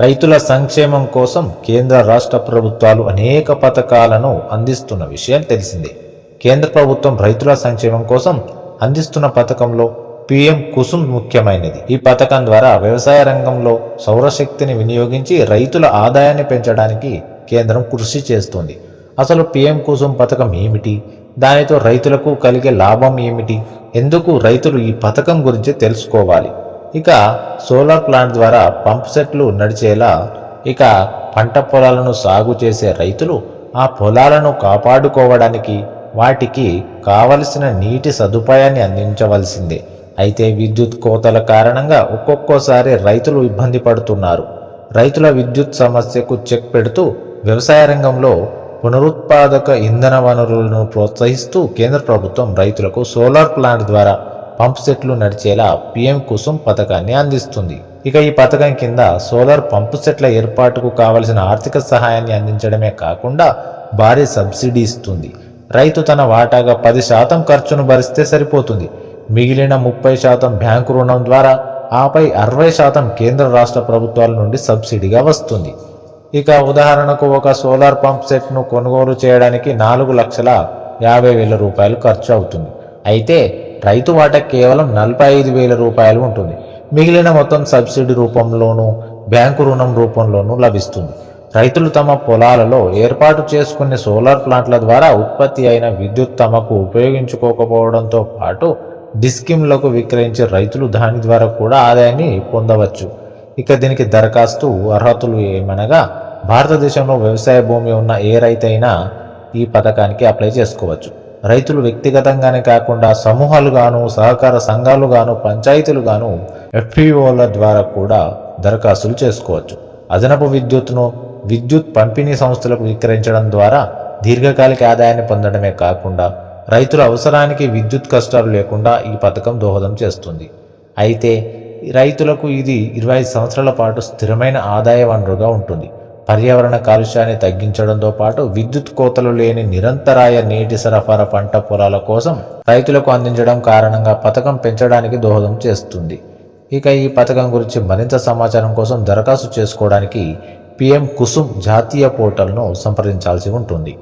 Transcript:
రైతుల సంక్షేమం కోసం కేంద్ర రాష్ట్ర ప్రభుత్వాలు అనేక పథకాలను అందిస్తున్న విషయం తెలిసిందే. కేంద్ర ప్రభుత్వం రైతుల సంక్షేమం కోసం అందిస్తున్న పథకంలో పిఎం కుసుమ్ ముఖ్యమైనది. ఈ పథకం ద్వారా వ్యవసాయ రంగంలో సౌరశక్తిని వినియోగించి రైతుల ఆదాయాన్ని పెంచడానికి కేంద్రం కృషి చేస్తుంది. అసలు పిఎం కుసుమ్ పథకం ఏమిటి? దానితో రైతులకు కలిగే లాభం ఏమిటి? ఎందుకు రైతులు ఈ పథకం గురించి తెలుసుకోవాలి? ఇక సోలార్ ప్లాంట్ ద్వారా పంప్ సెట్లు నడిచేలా ఇక పంట పొలాలను సాగు చేసే రైతులు ఆ పొలాలను కాపాడుకోవడానికి వాటికి కావలసిన నీటి సదుపాయాన్ని అందించవలసిందే. అయితే విద్యుత్ కోతల కారణంగా ఒక్కొక్కోసారి రైతులు ఇబ్బంది పడుతున్నారు. రైతుల విద్యుత్ సమస్యకు చెక్ పెడుతూ వ్యవసాయ రంగంలో పునరుత్పాదక ఇంధన వనరులను ప్రోత్సహిస్తూ కేంద్ర ప్రభుత్వం రైతులకు సోలార్ ప్లాంట్ ద్వారా పంప్ సెట్లు నడిచేలా పిఎం కుసుమ్ పథకాన్ని అందిస్తుంది. ఇక ఈ పథకం కింద సోలార్ పంపు సెట్ల ఏర్పాటుకు కావలసిన ఆర్థిక సహాయాన్ని అందించడమే కాకుండా భారీ సబ్సిడీ ఇస్తుంది. రైతు తన వాటాగా పది శాతం ఖర్చును భరిస్తే సరిపోతుంది. మిగిలిన ముప్పై శాతం బ్యాంకు రుణం ద్వారా ఆపై అరవై శాతం కేంద్ర రాష్ట్ర ప్రభుత్వాల నుండి సబ్సిడీగా వస్తుంది. ఇక ఉదాహరణకు ఒక సోలార్ పంప్ సెట్ను కొనుగోలు చేయడానికి నాలుగు లక్షల యాభై వేల రూపాయలు ఖర్చు అవుతుంది. అయితే రైతు వాటా కేవలం నలభై ఐదు వేల రూపాయలు ఉంటుంది. మిగిలిన మొత్తం సబ్సిడీ రూపంలోనూ బ్యాంకు రుణం రూపంలోనూ లభిస్తుంది. రైతులు తమ పొలాలలో ఏర్పాటు చేసుకునే సోలార్ ప్లాంట్ల ద్వారా ఉత్పత్తి అయిన విద్యుత్ తమకు ఉపయోగించుకోకపోవడంతో పాటు డిస్కిమ్లకు విక్రయించే రైతులు దాని ద్వారా కూడా ఆదాయాన్ని పొందవచ్చు. ఇక దీనికి దరఖాస్తు అర్హతలు ఏమనగా భారతదేశంలో వ్యవసాయ భూమి ఉన్న ఏ రైతైనా ఈ పథకానికి అప్లై చేసుకోవచ్చు. రైతులు వ్యక్తిగతంగానే కాకుండా సమూహాలుగాను సహకార సంఘాలుగాను పంచాయతీలుగాను ఎఫ్పిఓల ద్వారా కూడా దరఖాస్తులు చేసుకోవచ్చు. అదనపు విద్యుత్ను విద్యుత్ పంపిణీ సంస్థలకు విక్రయించడం ద్వారా దీర్ఘకాలిక ఆదాయాన్ని పొందడమే కాకుండా రైతుల అవసరానికి విద్యుత్ కష్టాలు లేకుండా ఈ పథకం దోహదం చేస్తుంది. అయితే రైతులకు ఇది ఇరవై ఐదు సంవత్సరాల పాటు స్థిరమైన ఆదాయ వనరుగా ఉంటుంది. పర్యావరణ కాలుష్యాన్ని తగ్గించడంతో పాటు విద్యుత్ కోతలు లేని నిరంతరాయ నీటి సరఫరా పంట పొలాల కోసం రైతులకు అందించడం కారణంగా పథకం పెంచడానికి దోహదం చేస్తుంది. ఇక ఈ పథకం గురించి మరింత సమాచారం కోసం దరఖాస్తు చేసుకోవడానికి పిఎం కుసుమ్ జాతీయ పోర్టల్ను సంప్రదించాల్సి ఉంటుంది.